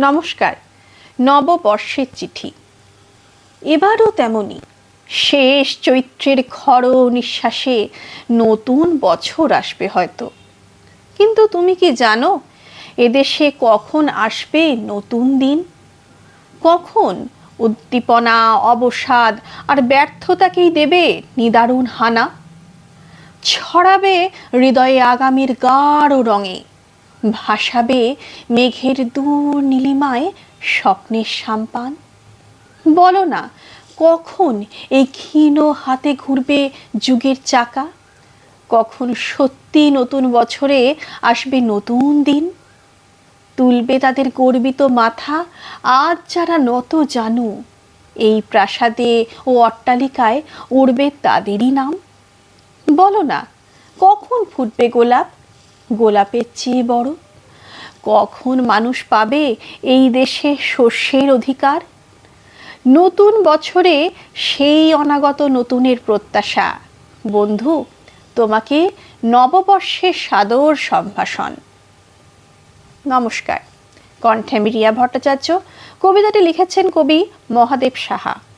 নমস্কার, নববর্ষের চিঠি। এবারও তেমনি শেষ চৈত্রের খর নিঃশ্বাসে নতুন বছর আসবে হয়তো। কিন্তু তুমি কি জানো, এদেশে কখন আসবে নতুন দিন? কখন উদ্দীপনা, অবসাদ আর ব্যর্থতাকেই দেবে নিদারুণ হানা? ছড়াবে হৃদয়ে আগামীর গাঢ় রঙে। ভাসাবে মেঘের দূর নীলিমায় স্বপ্নের সাম্পান? বলো না, কখন এই ক্ষীণ হাতে ঘুরবে যুগের চাকা? কখন সত্যি নতুন বছরে আসবে নতুন দিন? তুলবে তাদের গর্বিত মাথা, আজ যারা নত জানু, এই প্রাসাদে ও অট্টালিকায় উড়বে তাদেরই নাম? বলো না, কখন ফুটবে গোলাপ? গোলাপের চেয়ে বড়? কখন মানুষ পাবে এই দেশে শস্যের অধিকার? নতুন বছরে সেই অনাগত নতুনের প্রত্যাশা। বন্ধু, তোমাকে নববর্ষের সাদর সম্ভাষণ। নমস্কার। কণ্ঠে মিরিয়া ভট্টাচার্য। কবিতাটি লিখেছেন কবি মহাদেব সাহা।